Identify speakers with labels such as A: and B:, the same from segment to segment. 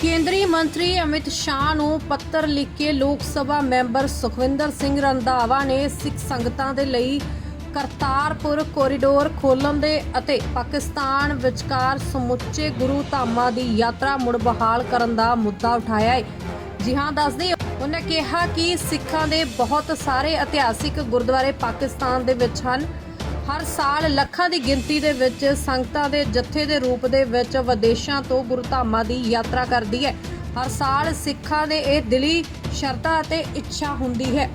A: ਕੇਂਦਰੀ ਮੰਤਰੀ ਅਮਿਤ ਸ਼ਾਹ ਨੂੰ ਪੱਤਰ ਲਿਖ ਕੇ ਲੋਕ ਸਭਾ ਮੈਂਬਰ ਸੁਖਵਿੰਦਰ ਸਿੰਘ ਰੰਧਾਵਾ ਨੇ ਸਿੱਖ ਸੰਗਤਾਂ ਦੇ ਲਈ ਕਰਤਾਰਪੁਰ ਕੋਰੀਡੋਰ ਖੋਲਣ ਦੇ ਅਤੇ ਪਾਕਿਸਤਾਨ ਵਿਚਕਾਰ ਸਮੁੱਚੇ ਗੁਰੂ ਧਾਮਾਂ ਦੀ ਯਾਤਰਾ ਮੁੜ ਬਹਾਲ ਕਰਨ ਦਾ ਮੁੱਦਾ ਉਠਾਇਆ ਹੈ। ਜੀ ਹਾਂ ਦੱਸਦੇ ਉਹਨਾਂ ਕਿਹਾ ਕਿ ਸਿੱਖਾਂ ਦੇ ਬਹੁਤ ਸਾਰੇ ਇਤਿਹਾਸਿਕ ਗੁਰਦੁਆਰੇ ਪਾਕਿਸਤਾਨ ਦੇ ਵਿੱਚ ਹਨ। ਹਰ ਸਾਲ ਲੱਖਾਂ ਦੀ ਗਿਣਤੀ ਦੇ ਵਿੱਚ ਸੰਗਤਾਂ ਦੇ ਜਥੇ ਦੇ ਰੂਪ ਦੇ ਵਿੱਚ ਵਿਦੇਸ਼ਾਂ ਤੋਂ ਗੁਰੂ ਧਾਮਾਂ ਦੀ ਯਾਤਰਾ ਕਰਦੀ ਹੈ। ਹਰ ਸਾਲ ਸਿੱਖਾਂ ਦੇ ਇਹ ਦਿਲੀ ਸ਼ਰਧਾ ਅਤੇ ਇੱਛਾ ਹੁੰਦੀ ਹੈ।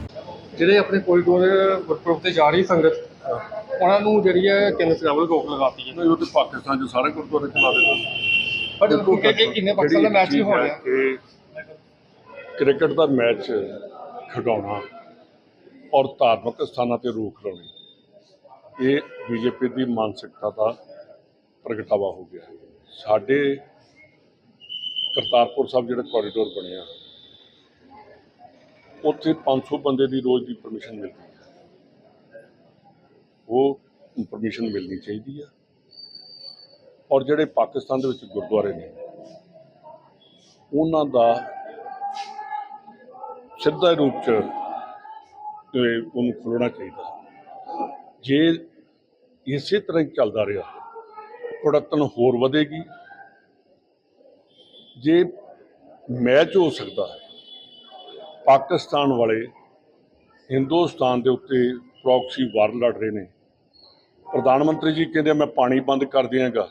B: ਜਿਹੜੇ ਆਪਣੇ ਕੋਰੀਡੋਰ ਗੁਰਪੁਰਬ ਤੇ ਜਾ ਰਹੀ ਸੰਗਤ ਉਹਨਾਂ ਨੂੰ ਜਿਹੜੀ ਹੈ ਕੇਂਦਰ ਸਰਕਾਰ ਵੱਲੋਂ ਰੋਕ ਲਗਾਤੀ ਹੈ?
C: ਉਹ ਤੇ ਪਾਕਿਸਤਾਨ ਚ ਸਾਰੇ ਗੁਰਦੁਆਰੇ ਚਲਾ ਦਿੱਤੇ।
B: ਪਰ ਕਿ ਕਿ ਕਿੰਨੇ ਪਾਕਿਸਤਾਨ ਦਾ ਮੈਚ ਵੀ ਹੋ ਰਿਹਾ?
C: ਕਿ ਕ੍ਰਿਕਟ ਦਾ ਮੈਚ ਖਿਡਾਉਣਾ ਔਰ ਧਾਰਮਿਕ ਸਥਾਨਾਂ ਤੇ ਰੋਕ ਲਾਉਣੀ। ਇਹ ਬੀਜੇਪੀ ਦੀ ਮਾਨਸਿਕਤਾ ਦਾ ਪ੍ਰਗਟਾਵਾ ਹੋ ਗਿਆ। ਸਾਡੇ ਕਰਤਾਰਪੁਰ ਸਾਹਿਬ ਜਿਹੜਾ ਕੋਰੀਡੋਰ ਬਣਿਆ ਉੱਥੇ 500 ਬੰਦੇ ਦੀ ਰੋਜ਼ ਦੀ ਪਰਮਿਸ਼ਨ ਮਿਲਦੀ ਹੈ ਉਹ ਪਰਮਿਸ਼ਨ ਮਿਲਣੀ ਚਾਹੀਦੀ ਆ। ਔਰ ਜਿਹੜੇ ਪਾਕਿਸਤਾਨ ਦੇ ਵਿੱਚ ਗੁਰਦੁਆਰੇ ਨੇ, ਉਹਨਾਂ ਦਾ ਸਿੱਧਾ ਰੂਪ ਚ ਉਹਨੂੰ ਖੋਲ੍ਹਣਾ ਚਾਹੀਦਾ। ਜੇ ਇਸੇ ਤਰ੍ਹਾਂ ਹੀ ਚੱਲਦਾ ਰਿਹਾ ਕੁੜਤਨ ਹੋਰ ਵਧੇਗੀ। ਜੇ ਮੈਚ ਹੋ ਸਕਦਾ ਹੈ, ਪਾਕਿਸਤਾਨ ਵਾਲੇ ਹਿੰਦੁਸਤਾਨ ਦੇ ਉੱਤੇ ਪ੍ਰੌਕਸੀ ਵਾਰ ਲੜ ਰਹੇ ਨੇ। ਪ੍ਰਧਾਨ ਮੰਤਰੀ ਜੀ ਕਹਿੰਦੇ ਮੈਂ ਪਾਣੀ ਬੰਦ ਕਰ ਦਿਆਂਗਾ।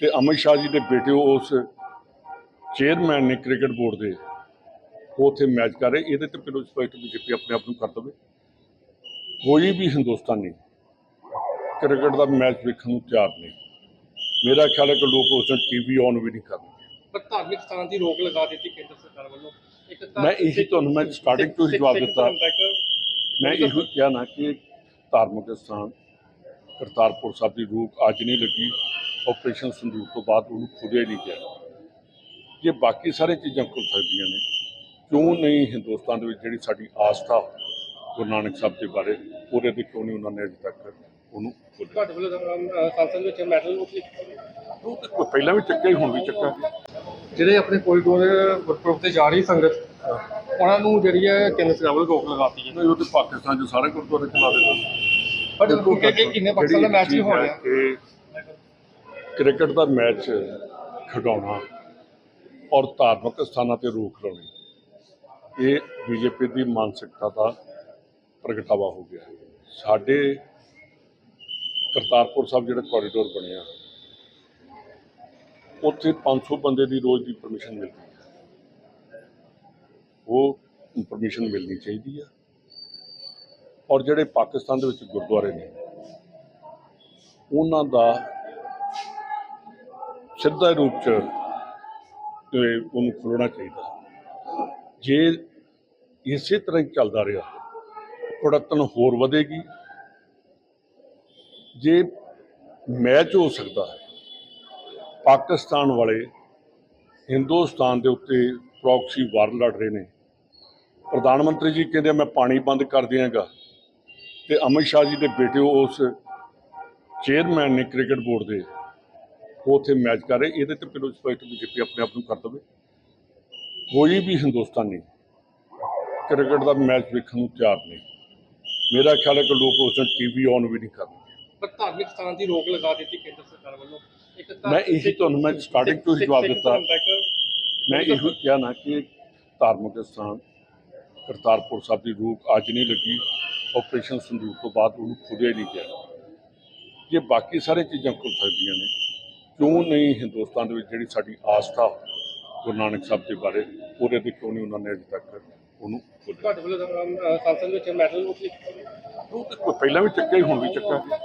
C: ਤੇ ਅਮਿਤ ਸ਼ਾਹ ਜੀ ਦੇ ਬੇਟੇ ਉਸ ਚੇਅਰਮੈਨ ਨੇ ਕ੍ਰਿਕਟ ਬੋਰਡ ਦੇ ਉਹ ਉੱਥੇ ਮੈਚ ਕਰ ਰਹੇ। ਇਹਦੇ ਤੇ ਫਿਰ ਸਪਸ਼ਟ ਬੀਜੇਪੀ ਆਪਣੇ ਆਪ ਨੂੰ ਕਰ ਦਵੇ। ਕੋਈ ਵੀ ਹਿੰਦੁਸਤਾਨੀ ਕ੍ਰਿਕਟ ਦਾ ਮੈਚ ਵੇਖਣ ਨੂੰ ਤਿਆਰ ਨਹੀਂ ਮੇਰਾ ਖਿਆਲ ਹੈ ਕਿ ਲੋਕ ਉਸ ਦਿਨ ਟੀਵੀ ਔਨ ਵੀ ਨਹੀਂ ਕਰਨਗੇ
B: ਪਰ ਧਾਰਮਿਕ ਸਥਾਨ ਦੀ ਰੋਕ ਲਗਾ ਦਿੱਤੀ ਕੇਂਦਰ ਸਰਕਾਰ ਵੱਲੋਂ। ਇੱਕ ਤਾਂ
C: ਮੈਂ ਇਹੀ ਤੁਹਾਨੂੰ ਮੈਂ starting ਤੋਂ ਹੀ ਜਵਾਬ ਦਿੱਤਾ। ਮੈਂ ਇਹੋ ਕਿਹਾ ਨਾ ਕਿ ਧਾਰਮਿਕ ਸਥਾਨ ਕਰਤਾਰਪੁਰ ਸਾਹਿਬ ਦੀ ਰੂਪ ਅੱਜ ਨਹੀਂ ਲੱਗੀ। ਆਪਰੇਸ਼ਨ ਸੰਦੂਕ ਤੋਂ ਬਾਅਦ ਉਹਨੂੰ ਹੀ ਨਹੀਂ ਗਿਆ। ਜੇ ਬਾਕੀ ਸਾਰੇ ਚੀਜ਼ਾਂ ਖੁੱਲ ਸਕਦੀਆਂ ਨੇ ਕਿਉਂ ਨਹੀਂ ਹਿੰਦੁਸਤਾਨ ਦੇ ਵਿੱਚ ਜਿਹੜੀ ਸਾਡੀ ਆਸਥਾ ਗੁਰੂ ਨਾਨਕ ਸਾਹਿਬ ਦੇ ਬਾਰੇ ਪੂਰੇ ਦੇ ਕਿਉਂ ਨਹੀਂ ਉਹਨਾਂ ਨੇ ਅਜੇ ਤੱਕ ਉਹਨੂੰ ਖੋਲ੍ਹਿਆ
B: ਤੁਹਾਡੇ ਵੱਲੋਂ ਅਮ, ਸੰਸਦ ਵਿੱਚ
C: ਉਹ ਤਾਂ ਪਹਿਲਾਂ ਵੀ ਚੱਕਿਆ ਹੀ ਹੁਣ ਵੀ ਚੱਕਾ
B: ਜਿਹੜੇ ਆਪਣੇ ਕੋਰੀਡੋਰ ਗੁਰਪੁਰਬ ਤੇ ਜਾ ਰਹੀ ਸੰਗਤ ਉਹਨਾਂ ਨੂੰ ਜਿਹੜੀ ਹੈ ਕੇਂਦਰ ਸਰਕਾਰ ਵੱਲੋਂ ਰੋਕ ਲਗਾਤੀ ਹੈ?
C: ਉਹ ਤੇ ਪਾਕਿਸਤਾਨ ਚ ਸਾਰੇ ਗੁਰਦੁਆਰੇ ਚਲਾ ਦਿੱਤੇ।
B: ਪਰ ਕਿ ਕਿ ਕਿੰਨੇ ਪਾਕਿਸਤਾਨ ਦਾ ਮੈਚ ਵੀ ਹੋ ਰਿਹਾ
C: ਕ੍ਰਿਕਟ ਦਾ ਮੈਚ ਖਿਡਾਉਣਾ ਔਰ ਧਾਰਮਿਕ ਸਥਾਨਾਂ ਤੇ ਰੋਕ ਲਾਉਣੀ ਇਹ ਬੀਜੇਪੀ ਦੀ ਮਾਨਸਿਕਤਾ ਦਾ ਪ੍ਰਗਟਾਵਾ ਹੋ ਗਿਆ। ਸਾਡੇ ਕਰਤਾਰਪੁਰ ਸਾਹਿਬ ਜਿਹੜਾ ਕੋਰੀਡੋਰ ਬਣਿਆ ਉੱਥੇ 500 ਬੰਦੇ ਦੀ ਰੋਜ਼ ਦੀ ਪਰਮਿਸ਼ਨ ਮਿਲਦੀ ਹੈ ਉਹ ਪਰਮਿਸ਼ਨ ਮਿਲਣੀ ਚਾਹੀਦੀ ਆ। ਔਰ ਜਿਹੜੇ ਪਾਕਿਸਤਾਨ ਦੇ ਵਿੱਚ ਗੁਰਦੁਆਰੇ ਨੇ, ਉਹਨਾਂ ਦਾ ਸਿੱਧਾ ਰੂਪ ਚ ਉਹਨੂੰ ਖੋਲਣਾ ਚਾਹੀਦਾ। ਜੇ ਇਸੇ ਤਰ੍ਹਾਂ ਹੀ ਚੱਲਦਾ ਰਿਹਾ ਕੁੜਤਨ ਹੋਰ ਵਧੇਗੀ। ਜੇ ਮੈਚ ਹੋ ਸਕਦਾ ਹੈ, ਪਾਕਿਸਤਾਨ ਵਾਲੇ ਹਿੰਦੁਸਤਾਨ ਦੇ ਉੱਤੇ ਪ੍ਰੌਕਸੀ ਵਾਰ ਲੜ ਰਹੇ ਨੇ। ਪ੍ਰਧਾਨ ਮੰਤਰੀ ਜੀ ਕਹਿੰਦੇ ਮੈਂ ਪਾਣੀ ਬੰਦ ਕਰ ਦਿਆਂਗਾ। ਤੇ ਅਮਿਤ ਸ਼ਾਹ ਜੀ ਦੇ ਬੇਟੇ ਉਸ ਚੇਅਰਮੈਨ ਨੇ ਕ੍ਰਿਕਟ ਬੋਰਡ ਦੇ ਉਹ ਉੱਥੇ ਮੈਚ ਕਰ ਰਹੇ। ਇਹਦੇ ਤੇ ਫਿਰ ਸਪਸ਼ਟ ਬੀਜੇਪੀ ਆਪਣੇ ਆਪ ਨੂੰ ਕਰ ਦਵੇ ਕੋਈ ਵੀ ਹਿੰਦੁਸਤਾਨੀ ਕ੍ਰਿਕਟ ਦਾ ਮੈਚ ਵੇਖਣ ਨੂੰ ਤਿਆਰ ਨਹੀਂ। ਮੇਰਾ ਖਿਆਲ ਹੈ ਕਿ ਲੋਕ ਉਸ ਦਿਨ ਟੀਵੀ ਔਨ ਵੀ ਨਹੀਂ ਕਰਨਗੇ
B: ਪਰ ਧਾਰਮਿਕ ਸਥਾਨ ਦੀ ਰੋਕ ਲਗਾ ਦਿੱਤੀ ਕੇਂਦਰ ਸਰਕਾਰ ਵੱਲੋਂ। ਇੱਕ ਤਾਂ
C: ਮੈਂ ਇਹੀ ਤੁਹਾਨੂੰ ਮੈਂ starting ਤੋਂ ਹੀ ਜਵਾਬ ਦਿੱਤਾ। ਮੈਂ ਇਹੋ ਕਿਹਾ ਨਾ ਕਿ ਧਾਰਮਿਕ ਸਥਾਨ ਕਰਤਾਰਪੁਰ ਸਾਹਿਬ ਦੀ ਰੂਪ ਅੱਜ ਨਹੀਂ ਲੱਗੀ ਆਪਰੇਸ਼ਨ ਸੰਦੂਕ ਤੋਂ ਬਾਅਦ ਉਹਨੂੰ ਖੁੱਲਿਆ ਹੀ ਨਹੀਂ ਗਿਆ ਜੇ ਬਾਕੀ ਸਾਰੇ ਚੀਜ਼ਾਂ ਖੁੱਲ ਸਕਦੀਆਂ ਨੇ ਕਿਉਂ ਨਹੀਂ ਹਿੰਦੁਸਤਾਨ ਦੇ ਵਿੱਚ ਜਿਹੜੀ ਸਾਡੀ ਆਸਥਾ ਗੁਰੂ ਨਾਨਕ ਸਾਹਿਬ ਦੇ ਬਾਰੇ ਪੂਰੇ ਦੇ ਕਿਉਂ ਨਹੀਂ ਉਹਨਾਂ ਨੇ ਅਜੇ ਤੱਕ ਉਹਨੂੰ
B: ਤੁਹਾਡੇ ਵੱਲੋਂ ਸੰਸਦ ਵਿੱਚ ਉੱਠੀ
C: ਉਹ ਪਹਿਲਾਂ ਵੀ ਚੱਕਿਆ ਹੁਣ ਵੀ ਚੱਕਾ